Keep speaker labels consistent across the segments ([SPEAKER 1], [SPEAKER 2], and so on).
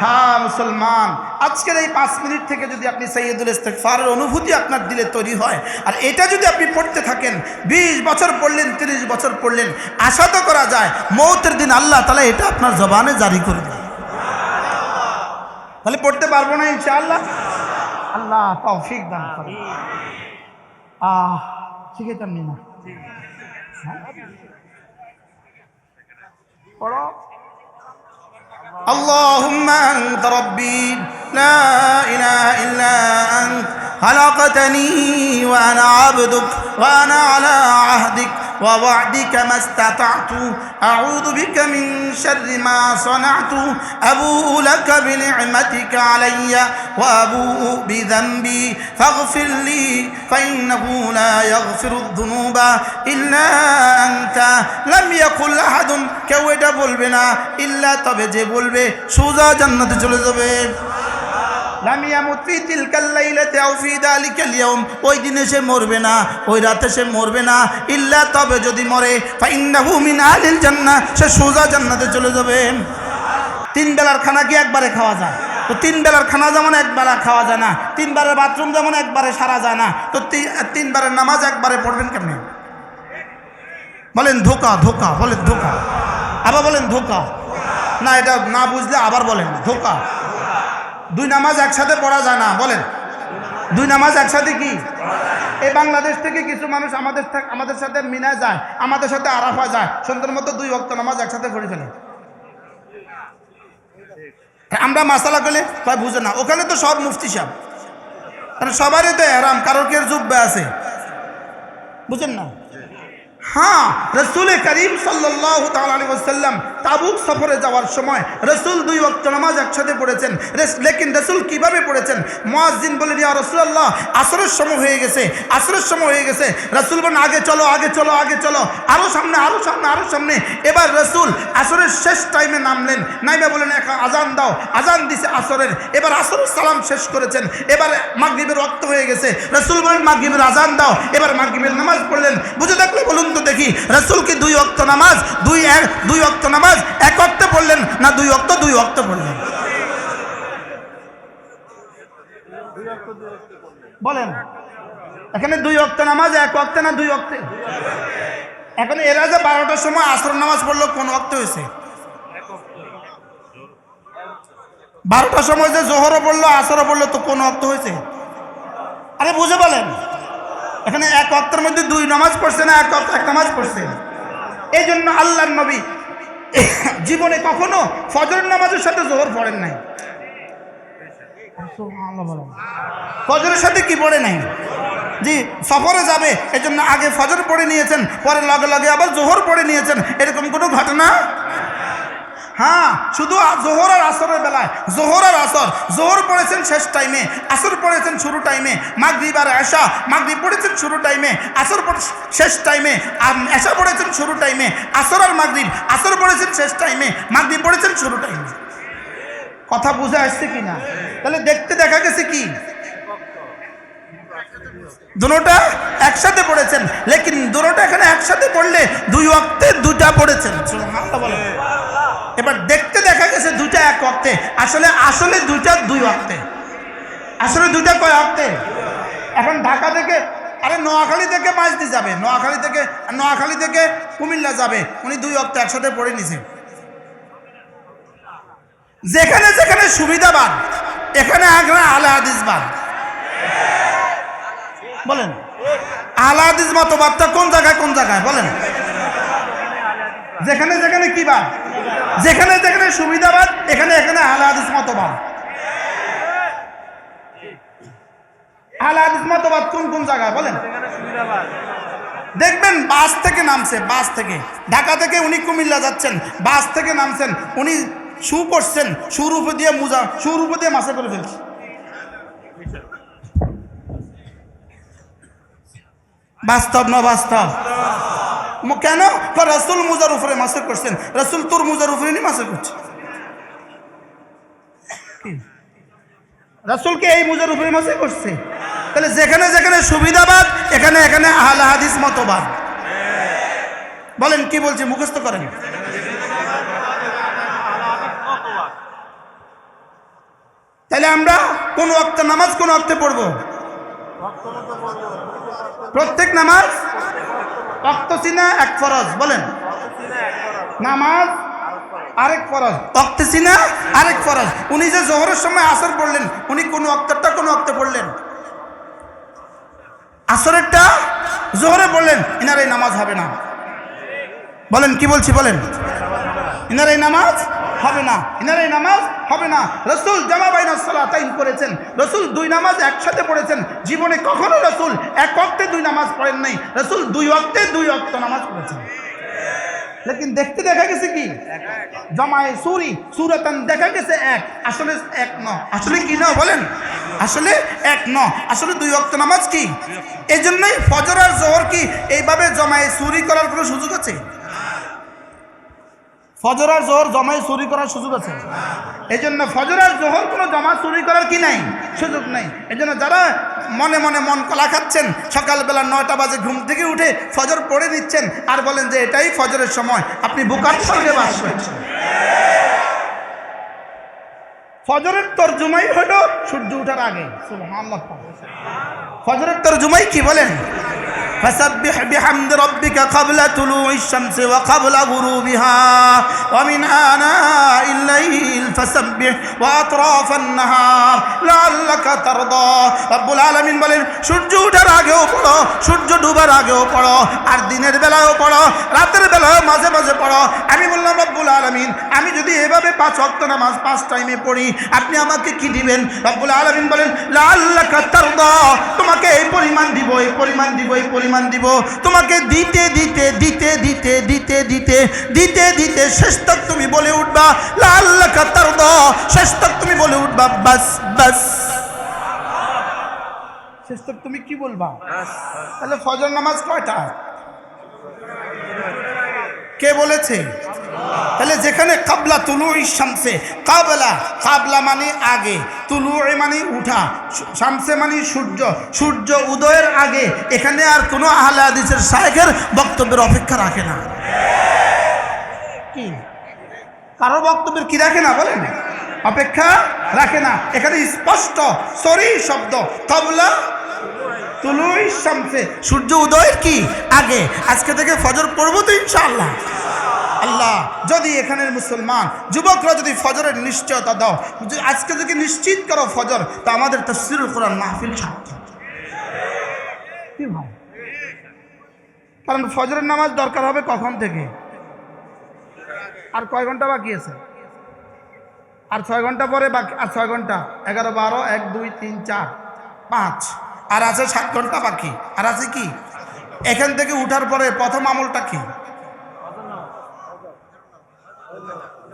[SPEAKER 1] হ্যাঁ মুসলমান, আজকের এই পাঁচ মিনিট থেকে যদি আপনি সৈয়দুল ইস্তেকফারের অনুভূতি আপনার দিলে তৈরি হয়, আর এটা যদি আপনি পড়তে থাকেন, বিশ বছর পড়লেন, তিরিশ বছর পড়লেন, আশা তো করা যায়, মৌতের দিন আল্লাহ তালা এটা আপনার জবানে জারি করে দেবে। তাহলে পড়তে পারব না ইনশাআল্লাহ? আল্লাহ তৌফিক দান করে আহ শিখে তেমনি না? পড়ো। اللهم أنت ربي. لا إله إلا أنت خلقتني وأنا عبدك وأنا على عهدك ووعدك ما استطعت أعوذ بك من شر ما صنعت أبوء لك بنعمتك علي وأبوء بذنبي فاغفر لي فإنه لا يغفر الذنوب إلا أنت لم يقل أحد কেউ এটা বলবে না ইল্লা তবে যে বলবে সোজা জান্নাতে চলে যাবে ওই দিনে সে মরবে না, ওই রাতে সে মরবে না। ইল্লা তবে যদি মরে জান্নাহ। সে সোজা জান্নাতে চলে যাবে। তিন বেলার খানা কি একবারে খাওয়া যায়? তো তিন বেলার খানা যেমন একবারে খাওয়া যায় না তিনবারের বাথরুম যেমন একবারে সারা যায় না, তি- তিনবারের নামাজ একবারে পড়বেন কেমনি? বলেন ধোকা ধোকা, বলেন ধোকা। আবার বলেন ধোকা। না, এটা না বুঝলে আবার বলেন ধোকা। দুই নামাজ একসাথে পড়া যায় না, বলেন। দুই নামাজ একসাথে কি? এই বাংলাদেশ থেকে কিছু মানুষ আমাদের আমাদের সাথে মিনা যায়, আমাদের সাথে আরাফা যায়। সুন্দর মতো দুই ভক্ত নামাজ একসাথে পড়ে ফেলে। আমরা মাসালা করলে, ভাই, বুঝে না। ওখানে তো সব মুফতি সাহেব। কারণ সবারই তো এরাম কারোর কে জুব্বে আছে? বুঝেন না? হ্যাঁ রসুল করিম সাল্লাহ তাল্লাম তাবুক সফরে যাওয়ার সময় রসুল দুই ওয়াক্ত নামাজ একসাথে পড়েছেন। লেকিন রসুল কীভাবে পড়েছেন? মোয়াজ্জিন বলেন, ইয়া রসুল্লাহ আসরের সময় হয়ে গেছে, আসরের সময় হয়ে গেছে। রসুল বলেন, আগে চলো আগে চলো আগে চলো আরও সামনে আরও সামনে আরও সামনে। এবার রসুল আসরের শেষ টাইমে নামলেন। নাইমে বলেন, এক আজান দাও, আজান দিছে আসরের। এবার আসরের সালাম শেষ করেছেন। এবার মাগরিবের রক্ত হয়ে গেছে। রসুল বলেন, মাগরিবের আজান দাও। এবার মাগরিবের নামাজ পড়লেন। বুঝে থাকলে বলুন তো দেখি, রসুল কি দুই অক্ত নামাজ? দুই এক দুই অক্ত নামাজ এক অক্তে পড়লেন না দুই অক্ত দুই অক্ত পড়লেন? বলেন, এখানে দুই অক্ত নামাজ, এক অক্তে না দুই অক্তে? এখন এরা যে বারোটার সময় আসর নামাজ পড়ল, কোন অক্ত হয়েছে? বারোটার সময় যে জোহরও পড়ল, আসরও পড়ল, তো কোন অক্ত হয়েছে? আরে বুঝে বলেন, এখানে এক অক্তের মধ্যে দুই নামাজ পড়ছে না এক অক্ত এক নামাজ পড়ছে? এই জন্য আল্লাহর নবী জীবনে কখনো ফজরের নামাজের সাথে জোহর পড়েন নাই। ফজরের সাথে কি পড়ে নাই? জি, সফরে যাবে, এজন্য জন্য আগে ফজর পড়ে নিয়েছেন, পরে লগে লগে আবার জোহর পড়ে নিয়েছেন, এরকম কোনো ঘটনা? হ্যাঁ শুধু জোহর আর আসরের বেলায়। জোহর আর আসর। জোহর পড়েছেন শেষ টাইমে আসর পড়েছেন শুরু টাইমে মাগরিব আর আশা মাগরিব পড়েছেন শুরু টাইমে আসর শেষ টাইমে আর এশা পড়েছেন শুরু টাইমে আসর আর মাগরিব। আসর পড়েছেন শেষ টাইমে মাগরিব পড়েছেন শুরু টাইমে কথা বুঝে আসছে কি না তাহলে দেখতে দেখা গেছে কি? দুটোটা একসাথে পড়েছেন। লেকিন দুটোটা এখানে একসাথে পড়লে দুই অক্তে দুটা পড়েছেন। বলেন। এবার দেখতে দেখা গেছে দুটা এক অক্তে আসলে আসলে দুইটা দুই অক্তে আসলে দুইটা কয় অক্তে এখন ঢাকা থেকে, আরে নোয়াখালী থেকে মাঝদি যাবে। নোয়াখালী থেকে নোয়াখালী থেকে কুমিল্লা যাবে। উনি দুই অক্তে একসাথে পড়ে নিছে। যেখানে যেখানে সুবিধাবান এখানে এখানে আলে হাদিস বান বলেন, আলা হাদিস মতবাদটা কোন জায়গায় কোন জায়গায়? বলেন। যেখানে যেখানে কি বাদ? যেখানে যেখানে সুবিধাবাদ এখানে এখানে আলা হাদিস মতবাদ। আলা মতবাদ কোন কোন জায়গায় বলেন। দেখবেন, বাস থেকে নামছে, বাস থেকে। ঢাকা থেকে উনি কুমিল্লা যাচ্ছেন, বাস থেকে নামছেন, উনি শু করছেন সুর দিয়ে মুজা সুর দিয়ে মাসে করে ফেলছে। বাস্তব না বাস্তব? কেন? রসুল মুজার উপরে মাসে করছেন। রসুল তোর মুজার উপরে নি মাসে করছে? রসুলকে এই মুজার উপরে মাসে করছে? তাহলে যেখানে যেখানে সুবিধাবাদ, এখানে এখানে আহলে হাদিস মতবাদ। বলেন, কি বলছি? মুখস্থ করেন। তাহলে আমরা কোন অক্ত নামাজ কোন অক্তে পড়ব? প্রত্যেক নামাজ অক্ত এক ফরজ, বলেন। নামাজ আরেক ফরজ। অক্তে আরেক ফরজ। উনি যে জোহরের সময় আসর পড়লেন, উনি কোন অক্তরটা কোন অক্তে পড়লেন? আসরেরটা জোহরে পড়লেন এনার এই নামাজ হবে না। বলেন, কি বলছি, বলেন। ইনার এই নামাজ হবে না, ইনার এই নামাজ হবে না। রসুল জামা বাইনা তাইন করেছেন, রসুল দুই নামাজ একসাথে পড়েছেন। জীবনে কখনো রসুল এক অক্তে দুই নামাজ পড়েন নাই, রসুল দুই অক্তে দুই অক্ত নামাজ পড়েছেন। লেকিন দেখতে দেখা গেছে কি? জমায়ে সুরি সুরতান দেখা গেছে এক, আসলে এক ন। আসলে কি ন বলেন? আসলে এক ন। আসলে দুই অক্ত নামাজ কি? এই জন্যই ফজর আর জোহর কি? এইভাবে জমায়ে সুরি করার কোনো সুযোগ আছে? ফজর আর জোহর জমায় চুরি করার সুযোগ আছে। এই জন্য ফজর আর জোহর কোনো জমা চুরি করার কি নাই? সুযোগ নাই। এই জন্য যারা মনে মনে মন কলা খাচ্ছেন, সকালবেলা নয়টা বাজে ঘুম থেকে উঠে ফজর পড়ে নিচ্ছেন, আর বলেন যে এটাই ফজরের সময়, আপনি বুকার সঙ্গে বাস করছেন। ফজরের তর্জুমাই হলো সূর্য ওঠার আগে। ফজরের তর্জুমাই কি বলেন? فسبح بحمد ربك قبل طلوع الشمس وقبل غروبها ومن آناء الليل فسبح وأطراف النهار لعلك ترضى رب العالمين বলেন সূর্য ওঠার আগেও পড়ো সূর্য ডুবার আগেও পড়ো আর দিনের বেলাও পড়ো রাতের বেলাও মাঝে মাঝে পড়ো আমি বললাম রব্বুল আলমিন আমি যদি এভাবে পাঁচ অক্ত নামাজ পাঁচ টাইমে পড়ি আপনি আমাকে কি দিবেন রব্বুল আলমিন বলেন লাল্লাকা তারদা তোমাকে এই পরিমাণ দিব এই পরিমাণ দিব এই পরিমাণ দিব। তোমাকে দিতে দিতে দিতে দিতে দিতে দিতে দিতে দিতে শেষ তক তুমি বলে উঠবা লাল খাতর শেষ তক তুমি বলে উঠবা বাস বাস। শেষ তক তুমি কি বলবা? তাহলে ফজর নামাজ কয়টা? কে বলেছে? তাহলে যেখানে কাবলা তুলু শামসে, কাবলা কাবলা মানে আগে তুলু মানে উঠা শামসে মানে সূর্য সূর্য উদয়ের আগে। এখানে আর কোনো আহলে হাদিসের শায়েখের বক্তব্যের অপেক্ষা রাখে না। কি? কারও বক্তব্যের কি রাখে না বলেন? অপেক্ষা রাখে না। এখানে স্পষ্ট, সরি শব্দ, কাবলা তুলুই শামসে। সূর্য উদয়ের কি? আগে, আজকে থেকে ফজর পড়ব তো ইনশাআল্লাহ। আল্লাহ, যদি এখানের মুসলমান, যুবকরা যদি ফজরের নিশ্চয়তা দাও আজকে যদি নিশ্চিত করো ফজর, তা আমাদের তফসিরুল কোরআন মাহফিল সার্থক কি কারণ ফজরের নামাজ দরকার হবে কখন থেকে? আর কয় ঘণ্টা বাকি আছে? আর ছয় ঘণ্টা পরে বাকি আর ছয় ঘণ্টা? এগারো, বারো, এক, দুই, তিন, চার, পাঁচ। আর আছে সাত ঘণ্টা বাকি। আর আছে কি? এখান থেকে উঠার পরে প্রথম আমলটা কি?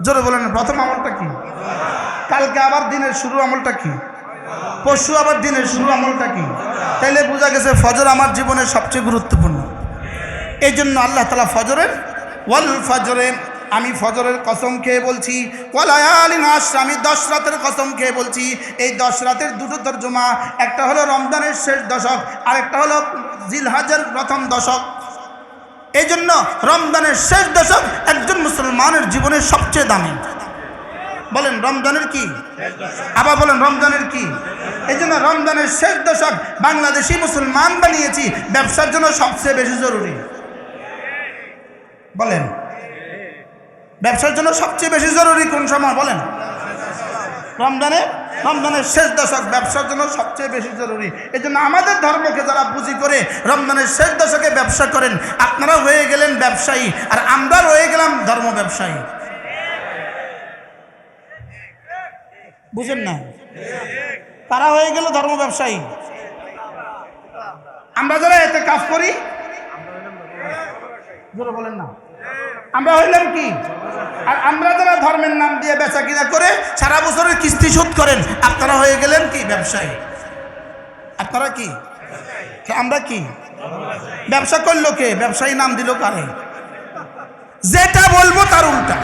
[SPEAKER 1] জোরে বলেন, প্রথম আমলটা কি? কালকে আবার দিনের শুরু আমলটা কি? পরশু আবার দিনের শুরু আমলটা কি? তাইলে বোঝা গেছে ফজর আমার জীবনের সবচেয়ে গুরুত্বপূর্ণ। এই জন্য আল্লাহ তালা ফজরের, ওয়াল ফজরে আমি ফজরের কসম খেয়ে বলছি ওয়ালায়ালি নাস আমি দশ রাতের কসম খেয়ে বলছি। এই দশ রাতের দুটো তর্জমা, একটা হলো রমজানের শেষ দশক আর একটা হলো জিলহাজের প্রথম দশক। এই জন্য রমজানের শেষ দশক একজন মুসলমানের জীবনের সবচেয়ে দামি। বলেন, রমজানের কি? আবার বলেন, রমজানের কি? এই জন্য রমজানের শেষ দশক বাংলাদেশি মুসলমান বানিয়েছি, ব্যবসার জন্য সবচেয়ে বেশি জরুরি। বলেন। ব্যবসার জন্য সবচেয়ে বেশি জরুরি কোন সময় বলেন? রমজানে? রমজানের শেষ দশক ব্যবসার জন্য সবচেয়ে বেশি জরুরি। এই জন্য আমাদের ধর্মকে যারা বুঝি করে রমজানের শেষ দশকে ব্যবসা করেন, আপনারা হয়ে গেলেন ব্যবসায়ী, আর আমরা রয়ে গেলাম ধর্ম ব্যবসায়ী। বুঝেন না? তারা হয়ে গেল ধর্ম ব্যবসায়ী। আমরা যারা এতে কাজ করি বলেন না আমরা হইলাম কি? আর আমরা যারা ধর্মের নাম দিয়ে বেচা কিনা করে সারা বছরের কিস্তি শোধ করেন, আপনারা হয়ে গেলেন কি? ব্যবসায়ী। আপনারা কি? আমরা কি? ব্যবসা করল কে? ব্যবসায়ী নাম দিল কারে? যেটা বলব তার উল্টা।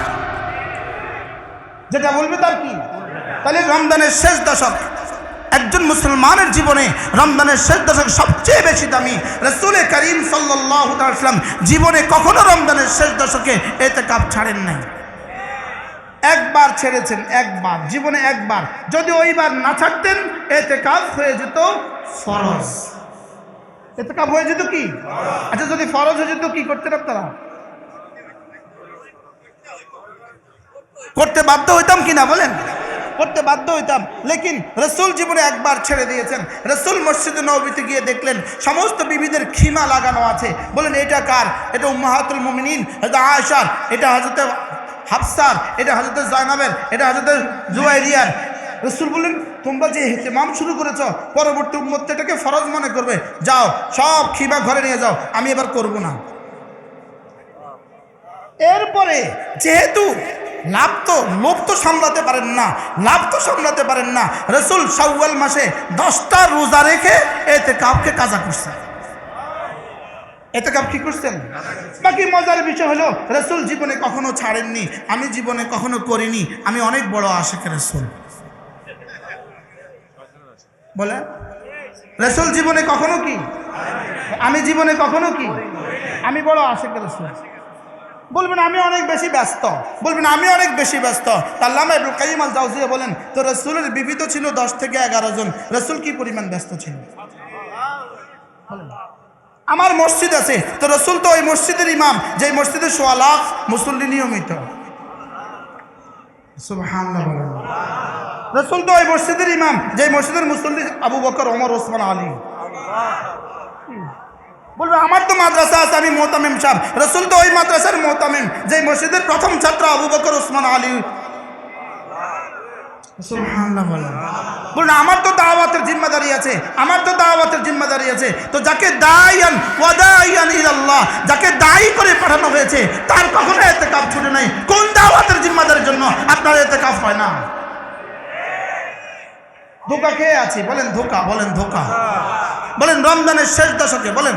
[SPEAKER 1] যেটা বলবে তার কি? তাহলে রমজানের শেষ দশক, একজন মুসলমানের জীবনে রমজানের শেষ দশক সবচেয়ে বেশি দামি রসুল করিম সাল্লাম জীবনে কখনো রমজানের শেষ দশকে এতে কাপ ছাড়েন নাই। একবার ছেড়েছেন, একবার, জীবনে একবার। যদি ওইবার না ছাড়তেন এতে কাজ হয়ে যেত ফরজ। এতে কাজ হয়ে যেত কি? আচ্ছা যদি ফরজ হয়ে যেত, কি করতেন আপনারা? করতে বাধ্য হইতাম কিনা বলেন? করতে বাধ্য হইতাম। লেকিন রসুল জীবনে একবার ছেড়ে দিয়েছেন। রসুল মসজিদে নবীতে গিয়ে দেখলেন, সমস্ত বিবিদের খিমা লাগানো আছে। বলেন, এটা কার? এটা উম্মাহাতুল মুমিনিন এটা আয়সার এটা হজরতে হাফসার এটা হজরতে জয়নাবের এটা হজরতে জুয়াইরিয়ার। রসুল বললেন, তোমরা যে হেতেমাম শুরু করেছ, পরবর্তী উম্মত এটাকে ফরজ মনে করবে। যাও, সব খিমা ঘরে নিয়ে যাও, আমি এবার করব না। এরপরে যেহেতু লাভ তো, লোভ তো সামলাতে পারেন না, লাভ তো সামলাতে পারেন না, রসুল সাউয়াল মাসে দশটা রোজা রেখে এতে কাউকে কাজা করছেন এতে কাপ কি করছেন? বাকি মজার বিষয় হলো, রসুল জীবনে কখনো ছাড়েননি, আমি জীবনে কখনো করিনি, আমি অনেক বড় আশেখ রসুল। বলে রসুল জীবনে কখনো কি? আমি জীবনে কখনো কি? আমি বড় আশেখ রসুল। বলবেন, আমি অনেক বেশি ব্যস্ত। বলবেন, আমি অনেক বেশি ব্যস্ত। আল্লামা ইবুল কাইম আল জাউজিয়া বলেন, তো রসুলের বিবিধ ছিল দশ থেকে এগারো জন। রসুল কি পরিমাণ ব্যস্ত ছিল। আমার মসজিদ আছে। তো রসুল তো ওই মসজিদের ইমাম যে মসজিদে সোয়া লাখ মুসল্লি নিয়মিত। রসুল তো ওই মসজিদের ইমাম যে মসজিদের মুসল্লি আবু বকর অমর ওসমান, আলী। বলবে, আমার তো মাদ্রাসা আছে, আমি মোহতামিম সাহেব। রসুল তো ওই মাদ্রাসার মোহতামিম যে মসজিদের প্রথম ছাত্র আবু বকর, ওসমান, আলী। আমার তো দাওয়াতের জিম্মাদারি আছে, আমার তো দাওয়াতের জিম্মাদারি আছে। তো যাকে দায়ান ওয়াদায়ান ইলাল্লাহ, যাকে দায়ী করে পাঠানো হয়েছে, তার কখনো এতে কাপ ছুটে নাই। কোন দাওয়াতের জিম্মাদারির জন্য আপনার এতে কাপ হয় না? ধোকা খেয়ে আছি? বলেন ধোকা বলেন ধোকা। বলেন রমজানের শেষ দশকে, বলেন।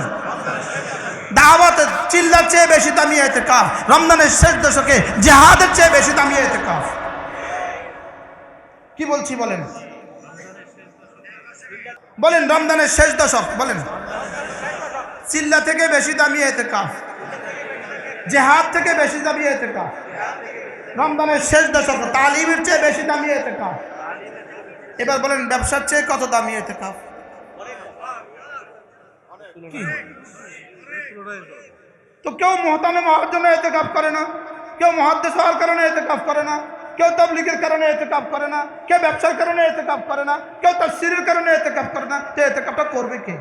[SPEAKER 1] দাওয়াতের চিল্লার চেয়ে বেশি দামি এতে কাপ রমজানের শেষ দশকে জেহাদের চেয়ে বেশি দামি এতে কাপ কি বলছি বলেন? বলেন, রমজানের শেষ দশক বলেন। চিল্লা থেকে বেশি দামি এতে কাপ জেহাদ থেকে বেশি দামি এতে কাপ রমজানের শেষ দশক তালিমের চেয়ে বেশি দামি এতে কাপ এবার বলেন, ব্যবসার চেয়ে কত দামি এতে কাপ কি? তো কেউ মহতামে হওয়ার জন্য এতে কাপ করে না, কেউ মহাদ্দেশ হওয়ার কারণে এতে কাপ করে না। কেউ তবলিগের কারণে এতে কাপ করে না কেউ ব্যবসার কারণে এতে কাপ করে না কেউ তফসিরের কারণে এতে কাপ করে না তো এতে কাপটা করবে কে?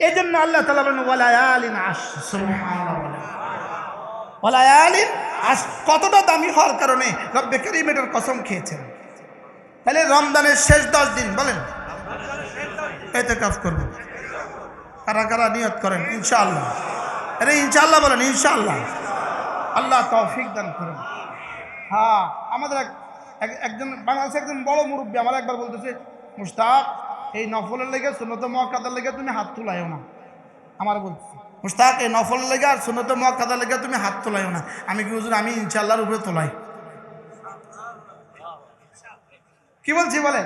[SPEAKER 1] এই জন্য আল্লাহ তালা বলেন ওয়ালায়ালিন আস ওয়ালায়ালিন আস কতটা দামি হওয়ার কারণে রব্বে করিম এটার কসম খেয়েছেন? তাহলে রমজানের শেষ দশ দিন বলেন এতে কাপ করব। কারা কারা নিয়ত করেন? ইনশাআল্লাহ। আরে ইনশাআল্লাহ বলেন ইনশাআল্লাহ। আল্লাহ তৌফিক দান করেন। হ্যাঁ আমাদের এক- এক- একজন বাংলাদেশে একজন বড় মুরব্বী আমার একবার বলতেছে মুস্তাক এই নফলের লেগে সুনত মহাকাদার লেগে তুমি হাত তুলাইও না। আমার বলছে মুস্তাক এই নফলের লেগে আর সুনত মহাকাদার লেগে তুমি হাত তোলাইও না। আমি কি বুঝুন আমি ইনশাল্লাহর উপরে তোলাই? কি বলছি বলেন?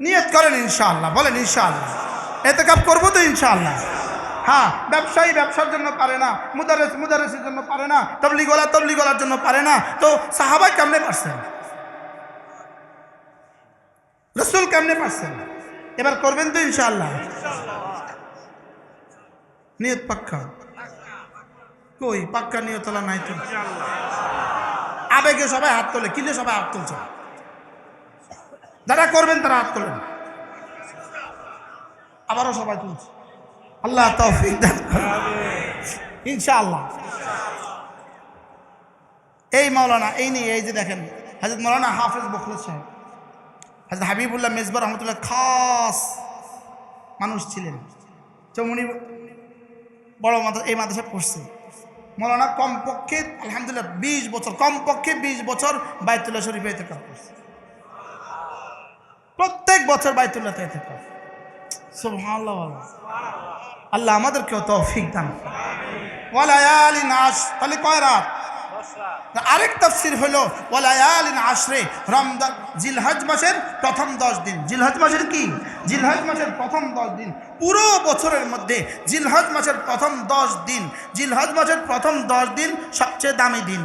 [SPEAKER 1] নিয়ত করেন ইনশাআল্লাহ, বলেন ইনশাআল্লাহ। এতে কাপ করব তো ইনশাআল্লাহ। হ্যাঁ ব্যবসায়ী ব্যবসার জন্য পারে না, মুদারেস মুদারেসের জন্য পারে না, তবলিগলা তবলিগলার জন্য পারে না। তো সাহাবাই কেমনে পারছেন? রসুল কেমনে পারছেন? এবার করবেন তো ইনশাআল্লাহ। নিয়ত পাক্কা? কই, পাক্কা নিয়ত তোলা নাই তো? আবেগে সবাই হাত তোলে, কিলে সবাই হাত তুলছে? যারা করবেন তারা হাত তোলেন। আবারও সবাই তুলছে। আল্লাহ তৌফিক দান। ইনশাআল্লাহ এই মাওলানা, এই নিয়ে, এই যে দেখেন, হাজরত মৌলানা হাফিজ বখরুল সাহেব, হাজরত হাবিবুল্লাহ মেজবা রহমতুল্লাহ খাস মানুষ ছিলেন চৌমনি বড় মাদ্রাসা, এই মাদ্রাসা পড়ছে মৌলানা কমপক্ষে, আলহামদুলিল্লাহ, বিশ বছর, কমপক্ষে বিশ বছর বাইতুল্লাহ শরীফে এতে করছে প্রত্যেক বছর বাইতুল্লাহতে এতে। আল্লাহ আমাদেরকেও তৌফিক দান। ওয়ালায়ালি নাস তাহলে কয় রাত? আরেক তাফসির হলো ওয়ালায়ালিন আশরে রমজান, জিলহজ মাসের প্রথম দশ দিন। জিলহজ মাসের কি? জিলহজ মাসের প্রথম দশ দিন। পুরো বছরের মধ্যে জিলহজ মাসের প্রথম দশ দিন। জিলহজ মাসের প্রথম দশ দিন সবচেয়ে দামি দিন।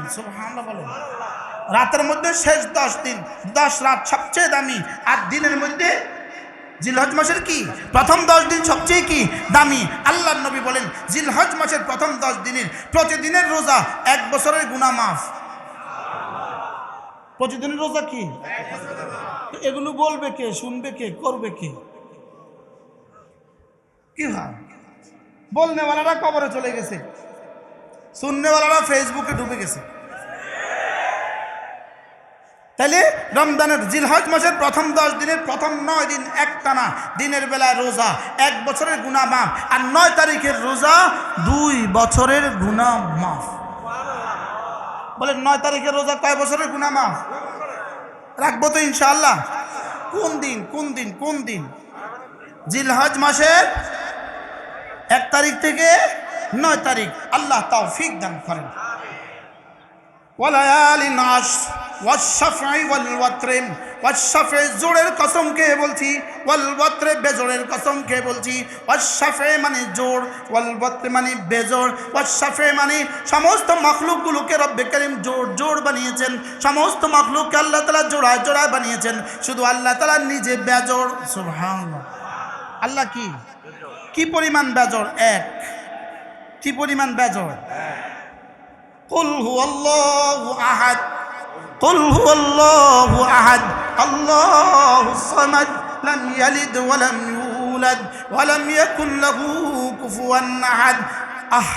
[SPEAKER 1] বলো রাতের মধ্যে শেষ দশ দিন। দশ রাত সবচেয়ে দামি। আর দিনের মধ্যে জিলহজ মাসের কি? প্রথম দশ দিন সবচেয়ে কি? দামি। আল্লাহ নবী বলেন, জিলহজ মাসের প্রথম দশ দিনের, প্রতিদিনের রোজা এক বছরের গুণা মাফ। প্রতিদিনের রোজা কি? এগুলো বলবে কে, শুনবে কে, করবে কে? কি হয় বলনেওয়ালারা কবরে চলে গেছে। শুননেওয়ালারা ফেসবুকে ডুবে গেছে। তাহলে রমজানের জিলহজ মাসের প্রথম দশ দিনের প্রথম নয় দিন একটানা, দিনের বেলায় রোজা, এক বছরের গুণা মাফ, আর নয় তারিখের রোজা দুই বছরের গুণা মাফ। বলে নয় তারিখের রোজা কয় বছরের গুণা মাফ? রাখব তো ইনশাআল্লাহ। কোন দিন কোন দিন কোন দিন? জিলহজ মাসের এক তারিখ থেকে নয় তারিখ। আল্লাহ তাও ফিক দান করেন। ওয়ালায়ালিন আশ ওয়াশাফাই ওয়াল ওয়াত্রেম ওয়াশাফে জোরের কসম খেয়ে বলছি ওয়াল ওয়াত্রে বেজোরের কসম খেয়ে বলছি। ওয়াশাফে মানে জোর ওয়াল ওয়াত্রে মানে বেজোর। ওয়াশাফে মানে সমস্ত মখলুকগুলোকে রব্বে করিম জোর জোর বানিয়েছেন। সমস্ত মখলুককে আল্লাহ তালা জোড়ায় জোড়ায় বানিয়েছেন। শুধু আল্লাহ তালা নিজে বেজোর। সুভান আল্লাহ কি? কি পরিমাণ বেজর? এক। কি পরিমাণ বেজর? কুল হু আল্লাহু আহাদ। قل هو الله أحد الله الصمد لم يلد ولم يولد ولم يكن له كفوا أحد আহ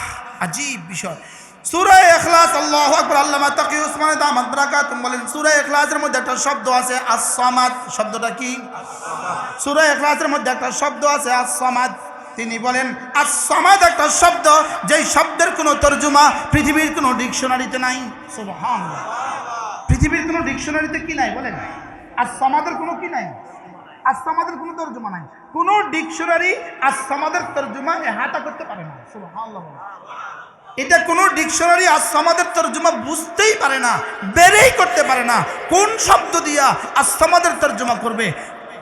[SPEAKER 1] আজীব বিষয় সূরা ইখলাস আল্লাহু আকবার আল্লামা তাকি উসমান দামাত বারাকাতুম বলেন সূরা ইখলাসের মধ্যে একটা শব্দ আছে আস-সামাদ শব্দটা কি সূরা ইখলাসের মধ্যে একটা শব্দ আছে আস-সামাদ তিনি বলেন আস-সামাদ একটা শব্দ যেই শব্দের কোনো তর্জমা পৃথিবীর কোনো ডিকশনারিতে নাই সুবহানাল্লাহ পৃথিবীর কোনো ডিকশনারিতে কি নাই বলেন? আস-সামাদের কোনো কি নাই? আসামাদের কোনো তর্জমা নাই। কোনো ডিকশনারি আসামাদের তর্জমা এহাতা করতে পারে না। এটা কোনো ডিকশনারি আসামাদের তর্জমা বুঝতেই পারে না, বেরেই করতে পারে না। কোন শব্দ দিয়া আসামাদের তর্জমা করবে?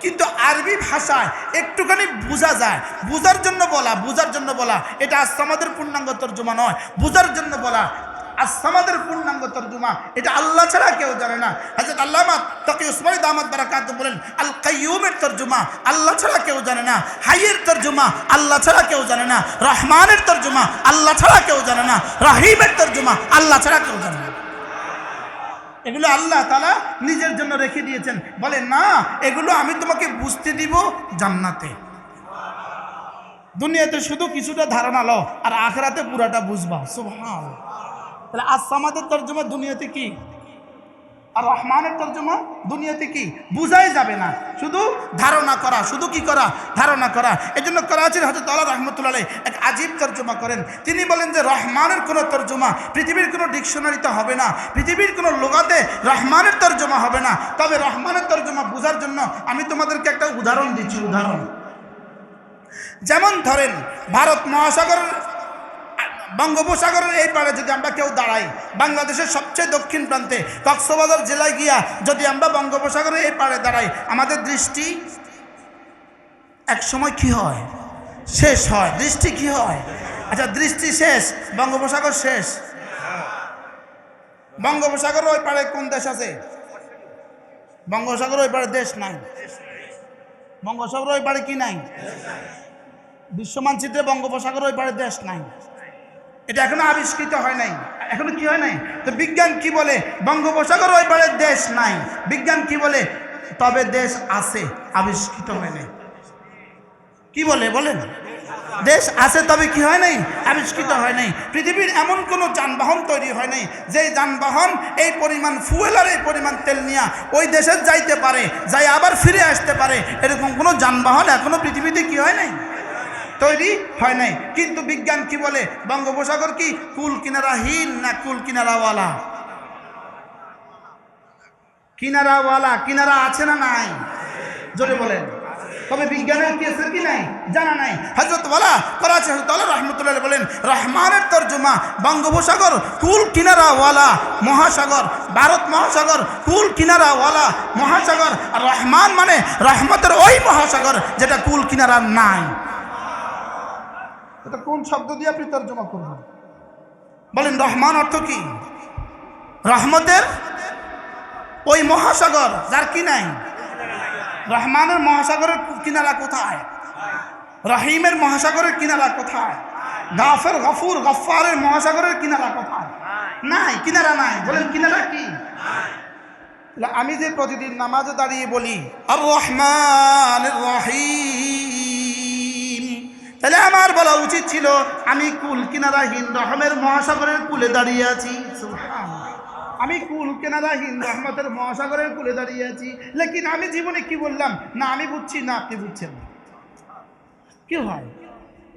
[SPEAKER 1] কিন্তু আরবি ভাষায় একটুখানি বোঝা যায়। বোঝার জন্য বলা, বোঝার জন্য বলা, এটা আসামাদের পূর্ণাঙ্গ তর্জমা নয়। বোঝার জন্য বলা আসামাদের পূর্ণাঙ্গ তর্জুমা, এটা আল্লাহ ছাড়া কেউ জানে না। হাজরত আল্লামা তাকে উসমানী দামাত বারাকাত বলেন আল কাইয়ুমের তর্জুমা আল্লাহ ছাড়া কেউ জানে না। হাইয়ের তর্জমা আল্লাহ ছাড়া কেউ জানে না। রহমানের তর্জুমা আল্লাহ ছাড়া কেউ জানে না। রহিমের তর্জুমা আল্লাহ ছাড়া কেউ জানে না। এগুলো আল্লাহ তালা নিজের জন্য রেখে দিয়েছেন। বলে, না, এগুলো আমি তোমাকে বুঝতে দিব জান্নাতে। দুনিয়াতে শুধু কিছুটা ধারণা লো আর আখরাতে পুরাটা বুঝবা। সুবহান তাহলে আসামাদের তর্জমা দুনিয়াতে কি? আর রহমানের তর্জমা দুনিয়াতে কি? বুঝাই যাবে না। শুধু ধারণা করা, শুধু কি করা? ধারণা করা। এই জন্য করাচির হজরত আল্লাহ রহমতুল্লাহ এক আজীব তর্জমা করেন। তিনি বলেন যে রহমানের কোনো তর্জমা পৃথিবীর কোনো ডিকশনারিতে হবে না। পৃথিবীর কোনো লোগাতে রহমানের তর্জমা হবে না। তবে রহমানের তর্জমা বোঝার জন্য আমি তোমাদেরকে একটা উদাহরণ দিচ্ছি, উদাহরণ। যেমন ধরেন, ভারত মহাসাগরের বঙ্গোপসাগরের এই পাড়ে যদি আমরা কেউ দাঁড়াই, বাংলাদেশের সবচেয়ে দক্ষিণ প্রান্তে কক্সবাজার জেলায় গিয়া যদি আমরা বঙ্গোপসাগরের এই পাড়ে দাঁড়াই, আমাদের দৃষ্টি এক সময় কি হয়? শেষ হয়। দৃষ্টি কি হয়? আচ্ছা দৃষ্টি শেষ, বঙ্গোপসাগর শেষ। বঙ্গোপসাগর ওই পাড়ে কোন দেশ আছে? বঙ্গোপসাগর ওই পাড়ে দেশ নাই। বঙ্গোপসাগর ওই পাড়ে কি নাই? বিশ্ব মানচিত্রে বঙ্গোপসাগর ওই পাড়ে দেশ নাই। এটা এখনও আবিষ্কৃত হয় নাই। এখনও কি হয় নাই? তো বিজ্ঞান কি বলে? বঙ্গোপসাগর ওই পারে দেশ নাই। বিজ্ঞান কি বলে? তবে দেশ আছে, আবিষ্কৃত হয় নাই। কি বলে? বলেন। দেশ আছে, তবে কি হয় নাই? আবিষ্কৃত হয় নাই। পৃথিবীর এমন কোনো যানবাহন তৈরি হয় নাই, যে যানবাহন এই পরিমাণ ফুয়েল আর এই পরিমাণ তেল নিয়ে ওই দেশে যাইতে পারে, যাই আবার ফিরে আসতে পারে। এরকম কোনো যানবাহন এখনও পৃথিবীতে কি হয় নাই? তৈরি হয় নাই। কিন্তু বিজ্ঞান কি বলে? বঙ্গোপসাগর কি? কুল কিনারাহীন না কুল কিনারাওয়ালা? কিনারাওয়ালা, কিনারা আছে না নাই? জোরে বলেন। তবে বিজ্ঞানের কি আছে কি নাই? জানা নাই। হজরত ওয়ালা করাচি হজরত আল্লাহ রহমতুল্লাহ বলেন, রহমানের তর্জমা বঙ্গোপসাগর, কুল কিনারা ওয়ালা মহাসাগর, ভারত মহাসাগর, কুল কিনারা ওয়ালা মহাসাগর। আর রহমান মানে রহমতের ওই মহাসাগর যেটা কুল কিনারা নাই। এটা কোন শব্দ দিয়ে আপনি তর্জমা করবেন? বলেন, রহমান অর্থ কি? রহমতের ওই মহাসাগর, যার কি নাই? রহমানের মহাসাগরের কিনারা কোথায়? রহিমের মহাসাগরের কিনারা কোথায়? গাফের গফুর গফারের মহাসাগরের কিনারা কোথায়? নাই, কিনারা নাই। বলেন, কিনারা কি? আমি যে প্রতিদিন নামাজে দাঁড়িয়ে বলি, আর রহমান রহিম। তাহলে আমার বলা উচিত ছিল, আমি কুল কিনারাহীন রহমের মহাসাগরের কুলে দাঁড়িয়ে আছি। আমি কুল কেনারাহীন রহমতের মহাসাগরের কুলে দাঁড়িয়ে আছি লেকিন আমি জীবনে কি বললাম না, আমি বুঝছি না, আপনি বুঝছেন। কি হয়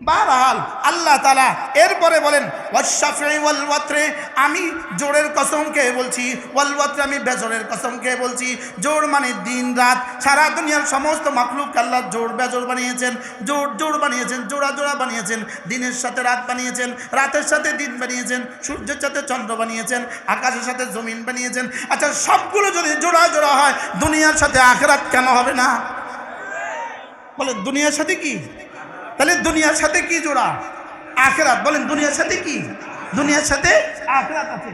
[SPEAKER 1] বারহাল আল্লাহ তালা এরপরে বলেন ওয়াত্রে আমি জোরের কসম খেয়ে বলছি ওয়াল ওয়াত্রে আমি বেজরের কসম খেয়ে বলছি, জোর মানে দিন রাত, সারা দুনিয়ার সমস্ত মাখলুক আল্লাহ জোর বেজর বানিয়েছেন, জোর জোর বানিয়েছেন, জোড়া জোড়া বানিয়েছেন, দিনের সাথে রাত বানিয়েছেন, রাতের সাথে দিন বানিয়েছেন, সূর্যের সাথে চন্দ্র বানিয়েছেন, আকাশের সাথে জমিন বানিয়েছেন আচ্ছা সবগুলো যদি জোড়া জোড়া হয়, দুনিয়ার সাথে আখরাত কেন হবে না? বলে, দুনিয়ার সাথে কি? তাহলে দুনিয়ার সাথে কি জোড়া? আখেরাত। বলেন দুনিয়ার সাথে কি? দুনিয়ার সাথে আখেরাত আছে।